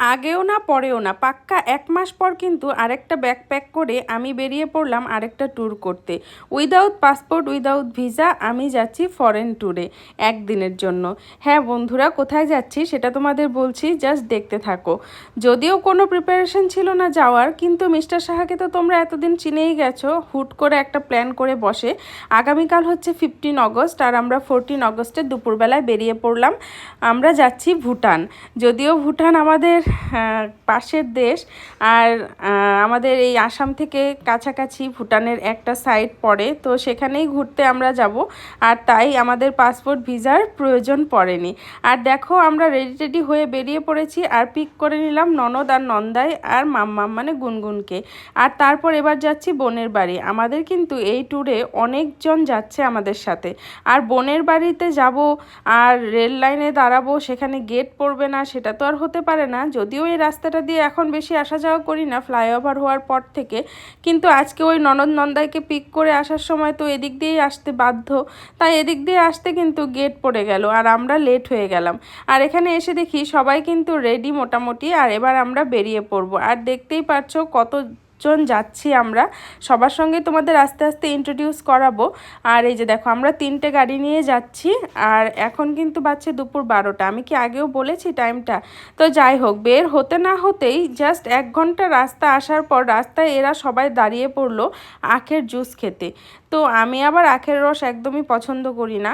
আগেও না, পরেও না। পাক্কা এক মাস পর কিন্তু আরেকটা ব্যাগ প্যাক করে আমি বেরিয়ে পড়লাম আরেকটা ট্যুর করতে। উইদাউট পাসপোর্ট উইদাউট ভিসা আমি যাচ্ছি ফরেন ট্যুরে একদিনের জন্য। হ্যাঁ বন্ধুরা, কোথায় যাচ্ছি সেটা তোমাদের বলছি জাস্ট দেখতে থাকো। যদিও কোনো প্রিপারেশন ছিল না যাওয়ার, কিন্তু মিস্টার সাহাকে তো তোমরা এতদিন চিনেই গেছো, হুট করে একটা প্ল্যান করে বসে। আগামীকাল হচ্ছে ফিফটিন অগস্ট আর আমরা ফোরটিন অগস্টে দুপুরবেলায় বেরিয়ে পড়লাম। আমরা যাচ্ছি ভুটান। যদিও ভুটান আমাদের পাশের দেশ। আর আমাদের এই আসাম থেকে কাছাকাছি ভুটানের একটা সাইড পড়ে, তো সেখানেই ঘুরতে আমরা যাব। আর তাই আমাদের পাসপোর্ট ভিসার প্রয়োজন পড়েনি। আর দেখো, আমরা রেডি টেডি হয়ে বেরিয়ে পড়েছি আর পিক করে নিলাম ননদ আর নন্দাই আর মাম্মাম মানে গুনগুনকে। আর তারপর এবার যাচ্ছি বোনের বাড়ি। আমাদের কিন্তু এই ট্যুরে অনেকজন যাচ্ছে আমাদের সাথে। আর বোনের বাড়িতে যাব আর রেল লাইনে দাঁড়াবো, সেখানে গেট পড়বে না, সেটা তো আর হতে পারে না। যদিও এই রাস্তাটা দিয়ে এখন বেশি আসা যাওয়া করি না ফ্লাইওভার হওয়ার পর থেকে। কিন্তু আজকে ওই ননদ নন্দাইকে পিক করে আসার সময় তো এদিক দিয়েই আসতে বাধ্য। তাই এদিক দিয়ে আসতে কিন্তু গেট পড়ে গেল আর আমরা লেট হয়ে গেলাম। আর এখানে এসে দেখি সবাই কিন্তু রেডি মোটামুটি, আর এবার আমরা বেরিয়ে পড়ব। আর দেখতেই পাচ্ছ কত জন যাচ্ছি আমরা। সবার সঙ্গে তোমাদের আস্তে আস্তে ইন্ট্রোডিউস করাবো। আর এই যে দেখো, আমরা তিনটে গাড়ি নিয়ে যাচ্ছি। আর এখন কিন্তু বাজছে দুপুর বারোটা। আমি কি আগেও বলেছি টাইমটা তো যাই হোক, বের হতে না হতেই জাস্ট এক ঘণ্টা রাস্তা আসার পর রাস্তায় এরা সবাই দাঁড়িয়ে পড়ল আখের জুস খেতে। তো আমি আবার আখের রস একদমই পছন্দ করি না।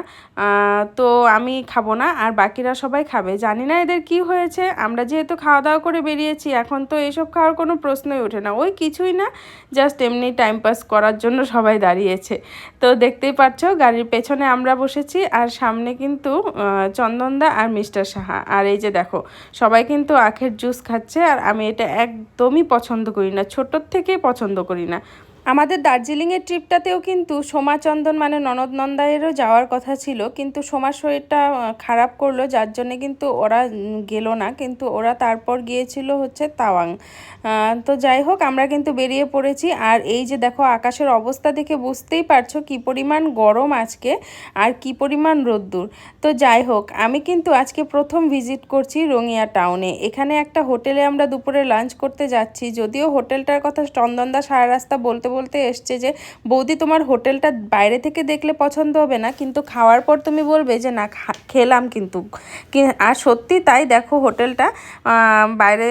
তো আমি খাব না, আর বাকিরা সবাই খাবে। জানি না এদের কি হয়েছে। আমরা যেহেতু খাওয়া দাওয়া করে বেরিয়েছি, এখন তো এসব খাওয়ার কোনো প্রশ্নই ওঠে না। ওই কিছুই না জাস্ট এমনি টাইম পাস করার জন্য সবাই দাঁড়িয়েছে। তো দেখতেই পাচ্ছ গাড়ির পেছনে আমরা বসেছি আর সামনে কিন্তু চন্দনদা আর মিস্টার সাহা। আর এই যে দেখো, সবাই কিন্তু আখের জুস খাচ্ছে আর আমি এটা একদমই পছন্দ করি না ছোটোর থেকেই পছন্দ করি না। আমাদের দার্জিলিংয়ের ট্রিপটাতেও কিন্তু সোমা চন্দন মানে ননদ নন্দায়েরও যাওয়ার কথা ছিল, কিন্তু সোমার শরীরটা খারাপ করল, যার জন্যে কিন্তু ওরা গেল না, কিন্তু ওরা তারপর গিয়েছিল হচ্ছে তাওয়াং। তো যাই হোক, আমরা কিন্তু বেরিয়ে পড়েছি, আর এই যে দেখো আকাশের অবস্থা দেখে বুঝতেই পারছ কি পরিমাণ গরম আজকে, আর কি পরিমাণ রোদ্দুর। তো যাই হোক, আমি কিন্তু আজকে প্রথম ভিজিট করছি রঙিয়া টাউনে। এখানে একটা হোটেলে আমরা দুপুরে লাঞ্চ করতে যাচ্ছি, যদিও হোটেলটার কথা চন্দনদা সারা রাস্তা বলতে বলতে এসছে যে বৌদি তোমার হোটেলটা বাইরে থেকে দেখলে পছন্দ হবে না কিন্তু খাওয়ার পর তুমি বলবে যে না খেলাম কিন্তু। আর সত্যি তাই দেখো হোটেলটা বাইরে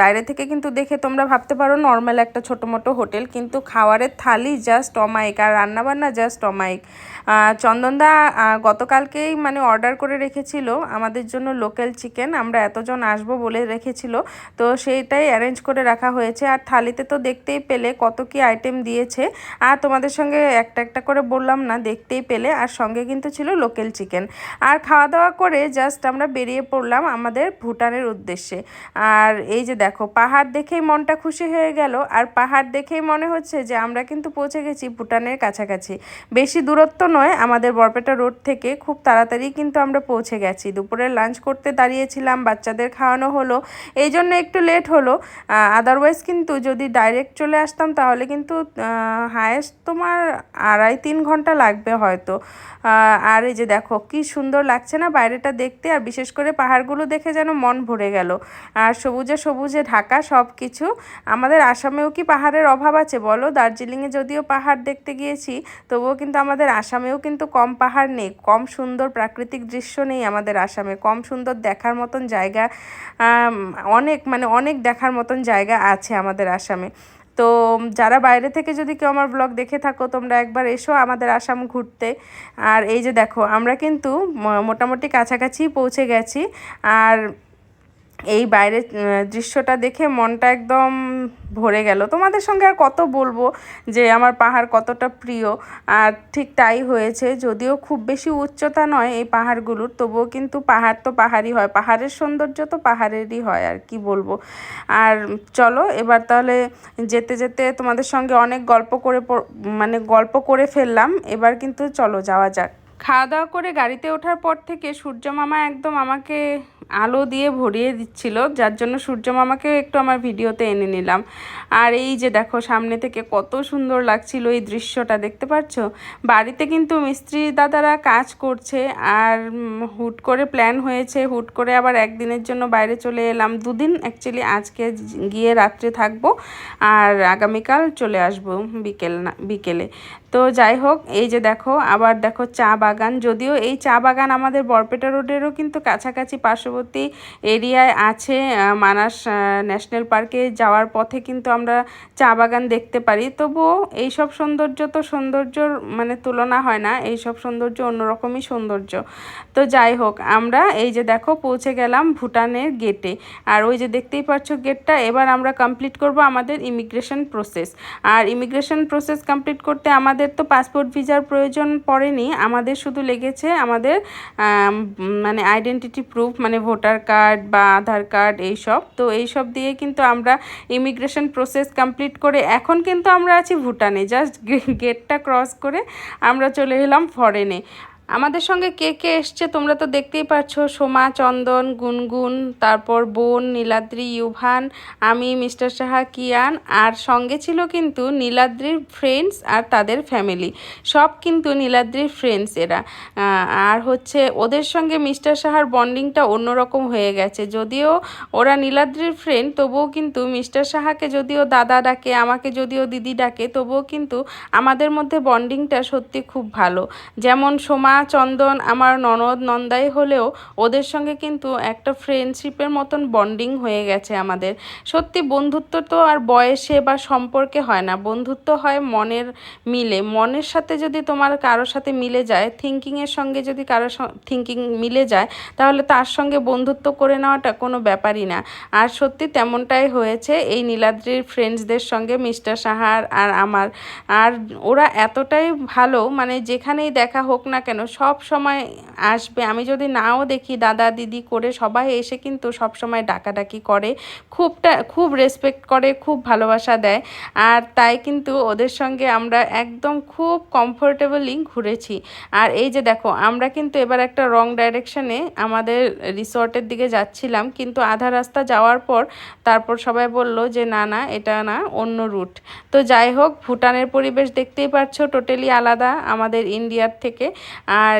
বাইরে থেকে কিন্তু দেখে তোমরা ভাবতে পারো নর্মাল একটা ছোটো মোটো হোটেল কিন্তু খাওয়ারের থালি জাস্ট অমায়িক আর রান্নাবান্না জাস্ট অমায়িক। আহ, চন্দনদা গতকালকেই মানে অর্ডার করে রেখেছিল আমাদের জন্য লোকাল চিকেন আমরা এতজন আসব বলে রেখেছিল। তো সেইটাই অ্যারেঞ্জ করে রাখা হয়েছে। আর থালিতে তো দেখতেই পেলে কত কি আইটেম দিয়েছে। আর তোমাদের সঙ্গে একটা একটা করে বললাম না, দেখতেই পেলে। আর সঙ্গে কিন্তু ছিল লোকাল চিকেন আর খাওয়া দাওয়া করে জাস্ট আমরা বেরিয়ে পড়লাম আমাদের ভুটানের উদ্দেশ্যে। আর এই যে দেখো, পাহাড় দেখেই মনটা খুশি হয়ে গেল। আর পাহাড় দেখেই মনে হচ্ছে যে আমরা কিন্তু পৌঁছে গেছি ভুটানের কাছাকাছি। বেশি দূরত্ব নয়, আমাদের বরপেটা রোড থেকে খুব তাড়াতাড়ি কিন্তু আমরা পৌঁছে গেছি। দুপুরে লাঞ্চ করতে দাঁড়িয়েছিলাম, বাচ্চাদের খাওয়ানো হলো, এই জন্য একটু লেট হলো। আদারওয়াইজ কিন্তু যদি ডাইরেক্ট চলে আসতাম তাহলে কিন্তু হায়েস্ট তোমার আড়াই তিন ঘণ্টা লাগবে হয়তো। আর এই যে দেখো, কি সুন্দর লাগছে না বাইরেটা দেখতে, আর বিশেষ করে পাহাড়গুলো দেখে যেন মন ভরে গেল। আর সবুজে সবুজে ঢাকা সব কিছু আমাদের আসামেও কি পাহাড়ের অভাব আছে বলো? দার্জিলিংয়ে যদিও পাহাড় দেখতে গিয়েছি, তবুও কিন্তু আমাদের আসামেও কিন্তু কম পাহাড় নেই, কম সুন্দর প্রাকৃতিক দৃশ্য নেই আমাদের আসামে। কম সুন্দর দেখার মতন জায়গা অনেক মানে অনেক দেখার মতন জায়গা আছে আমাদের আসামে। তো যারা বাইরে থেকে যদি কেউ আমার ব্লগ দেখে থাকো, তোমরা একবার এসো আমাদের আসাম ঘুরতে। আর এই যে দেখো, আমরা কিন্তু মোটামুটি কাছাকাছি পৌঁছে গেছি। আর এই বাইরের দৃশ্যটা দেখে মনটা একদম ভরে গেল। তোমাদের সঙ্গে আর কত বলব যে আমার পাহাড় কতটা প্রিয়, আর ঠিক তাই হয়েছে। যদিও খুব বেশি উচ্চতা নয় এই পাহাড়গুলোর, তবুও কিন্তু পাহাড় তো পাহাড়ই হয়। পাহাড়ের সৌন্দর্য তো পাহাড়েরই হয়, আর কি বলব। আর চলো, এবার তাহলে যেতে যেতে তোমাদের সঙ্গে অনেক গল্প করে মানে গল্প করে ফেললাম। এবার কিন্তু চলো, যাওয়া যাক। খাওয়া দাওয়া করে গাড়িতে ওঠার পর থেকে সূর্য মামা একদম আমাকে আলো দিয়ে ভরিয়ে দিচ্ছিল, যার জন্য সূর্য মামাকেও একটু আমার ভিডিওতে এনে নিলাম। আর এই যে দেখো, সামনে থেকে কত সুন্দর লাগছিল এই দৃশ্যটা, দেখতে পাচ্ছ বাড়িতে কিন্তু মিস্ত্রি দাদারা কাজ করছে, আর হুট করে প্ল্যান হয়েছে। হুট করে আবার একদিনের জন্য বাইরে চলে এলাম। দুদিন অ্যাকচুয়ালি আজকে গিয়ে রাত্রে থাকব, আর আগামীকাল চলে আসব বিকেল না, বিকেলে। তো যাই হোক, এই যে দেখো, আবার দেখো চা বাগান। যদিও এই চা বাগান আমাদের বরপেটা রোডেরও কিন্তু কাছাকাছি পার্শ্ববর্তী এরিয়ায় আছে। মানাস ন্যাশনাল পার্কে যাওয়ার পথে কিন্তু আমরা চা বাগান দেখতে পারি। তবুও এইসব সৌন্দর্য তো সৌন্দর্যর মানে তুলনা হয় না, এইসব সৌন্দর্য অন্যরকমই সৌন্দর্য। তো যাই হোক, আমরা এই যে দেখো পৌঁছে গেলাম ভুটানের গেটে। আর ওই যে দেখতেই পাচ্ছ গেটটা, এবার আমরা কমপ্লিট করব আমাদের ইমিগ্রেশন প্রসেস আর ইমিগ্রেশন প্রসেস কমপ্লিট করতে আমাদের আমাদের তো পাসপোর্ট ভিজার প্রয়োজন পড়েনি। আমাদের শুধু লেগেছে আমাদের মানে আইডেন্টিটি প্রুফ মানে ভোটার কার্ড বা আধার কার্ড এইসব। তো এইসব দিয়ে কিন্তু আমরা ইমিগ্রেশন প্রসেস কমপ্লিট করে এখন কিন্তু আমরা আছি ভুটানে। জাস্ট গেটটা ক্রস করে আমরা চলে এলাম ফরেনে আমাদের সঙ্গে কে কে এসছে তোমরা তো দেখতেই পাচ্ছ সোমা, চন্দন, গুনগুন, তারপর বোন, নীলাদ্রি, ইউভান, আমি, মিস্টার সাহা, কিয়ান, আর সঙ্গে ছিল কিন্তু নীলাদ্রির ফ্রেন্ডস আর তাদের ফ্যামিলি সব কিন্তু নীলাদ্রির ফ্রেন্ডস এরা। আর হচ্ছে ওদের সঙ্গে মিস্টার সাহার বন্ডিংটা অন্যরকম হয়ে গেছে। যদিও ওরা নীলাদ্রির ফ্রেন্ড তবুও কিন্তু মিস্টার সাহাকে যদিও দাদা ডাকে, আমাকে যদিও দিদি ডাকে, তবুও কিন্তু আমাদের মধ্যে বন্ডিংটা সত্যি খুব ভালো। যেমন সোমা চন্দন আমার ননদ, নন্দাই হলেও ওদের সঙ্গে কিন্তু একটা ফ্রেন্ডশিপের মতন বন্ডিং হয়ে গেছে আমাদের। সত্যি বন্ধুত্ব তো আর বয়সে বা সম্পর্কে হয় না। বন্ধুত্ব হয় মনের মিলে। মনের সাথে যদি তোমার কারোর সাথে মিলে যায় থিঙ্কিংয়ের সঙ্গে যদি কারোর থিঙ্কিং মিলে যায়, তাহলে তার সঙ্গে বন্ধুত্ব করে নেওয়াটা কোনো ব্যাপারই না। আর সত্যি তেমনটাই হয়েছে, এই নীলাদ্রির ফ্রেন্ডসদের সঙ্গে মিস্টার সাহার আর আমার। আর ওরা এতটাই ভালো মানে যেখানেই দেখা হোক না কেন সব সময় আসবে। আমি যদি নাও দেখি দাদা, দিদি করে সবাই এসে কিন্তু সব সময় ডাকাডাকি করে। খুবটা, খুব রেসপেক্ট করে, খুব ভালোবাসা দেয়। আর তাই কিন্তু ওদের সঙ্গে আমরা একদম খুব কমফোর্টেবলি ঘুরেছি। আর এই যে দেখো, আমরা কিন্তু এবার একটা রং ডাইরেকশনে আমাদের রিসর্টের দিকে যাচ্ছিলাম। কিন্তু আধা রাস্তা যাওয়ার পর তারপর সবাই বলল যে, না না, এটা না, অন্য রুট তো যাই হোক, ভুটানের পরিবেশ দেখতেই পাচ্ছ টোটালি আলাদা আমাদের ইন্ডিয়ার থেকে। আর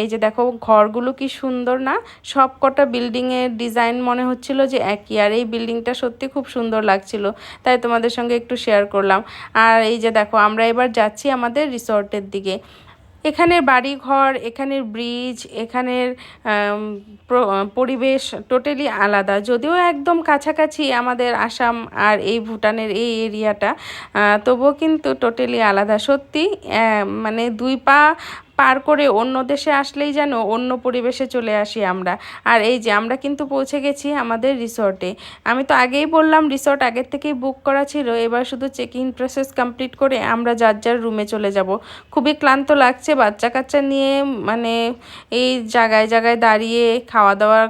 এই যে দেখো ঘরগুলো কি সুন্দর না? সব কটা বিল্ডিংয়ের ডিজাইন মনে হচ্ছিল যে একই, আর এই বিল্ডিংটা সত্যি খুব সুন্দর লাগছিল। তাই তোমাদের সঙ্গে একটু শেয়ার করলাম। আর এই যে দেখো, আমরা এবার যাচ্ছি আমাদের রিসর্টের দিকে। এখানের বাড়ি ঘর এখানের ব্রিজ এখানের পরিবেশ টোটালি আলাদা। যদিও একদম কাছাকাছি আমাদের আসাম আর এই ভুটানের এই এরিয়াটা তবুও কিন্তু টোটালি আলাদা। সত্যি মানে দুই পা পার করে অন্য দেশে আসলেই যেন অন্য পরিবেশে চলে আসি আমরা। আর এই যে আমরা কিন্তু পৌঁছে গেছি আমাদের রিসর্টে। আমি তো আগেই বললাম রিসর্ট আগের থেকেই বুক করা ছিল, এবার শুধু চেক ইন প্রসেস কমপ্লিট করে আমরা যার যার রুমে চলে যাব। খুবই ক্লান্ত লাগছে বাচ্চা কাচ্চা নিয়ে মানে এই জায়গায় জায়গায় দাঁড়িয়ে খাওয়া দাওয়া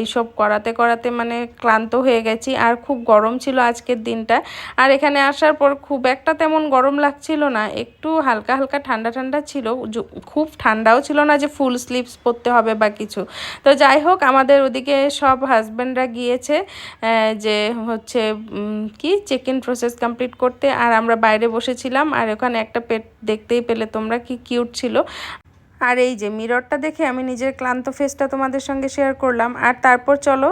এইসব করাতে করাতে মানে ক্লান্ত হয়ে গেছি। আর খুব গরম ছিল আজকের দিনটা। আর এখানে আসার পর খুব একটা তেমন গরম লাগছিল না, একটু হালকা হালকা ঠান্ডা ঠান্ডা ছিল খুব ঠান্ডাও ছিল না যে ফুল স্লিভস পরতে হবে বা কিছু। তো যাই হোক, আমাদের ওদিকে সব হাজব্যান্ডরা গিয়েছে যে হচ্ছে কি চেক ইন প্রসেস কমপ্লিট করতে। আর আমরা বাইরে বসেছিলাম, আর ওখানে একটা পেট দেখতেই পেলে তোমরা, কি কিউট ছিল। আর এই যে মিররটা দেখে আমি নিজের ক্লান্ত ফেসটা তোমাদের সঙ্গে শেয়ার করলাম। আর তারপর চলো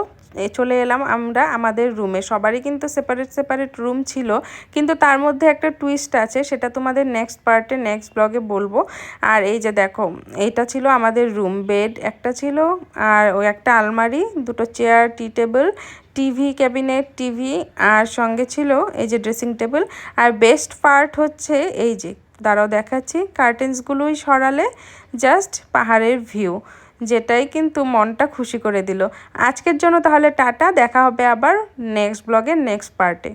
চলে এলাম আমরা আমাদের রুমে। সবারই কিন্তু সেপারেট সেপারেট রুম ছিল। কিন্তু তার মধ্যে একটা টুইস্ট আছে, সেটা তোমাদের নেক্সট পার্টে নেক্সট ব্লগে বলব। আর এই যে দেখো এইটা ছিল আমাদের রুম বেড একটা ছিল, আর ওই একটা আলমারি, দুটো chair tea table TV cabinet TV আর সঙ্গে ছিল এই যে ড্রেসিং টেবিল আর বেস্ট পার্ট হচ্ছে এই যে, দাঁড়াও দেখাচ্ছি কার্টেন্সগুলোই সরালে জাস্ট পাহাড়ের ভিউ যেটাই কিন্তু মনটা খুশি করে দিল। আজকের জন্য তাহলে টাটা, দেখা হবে আবার নেক্সট ব্লগের নেক্সট পার্টে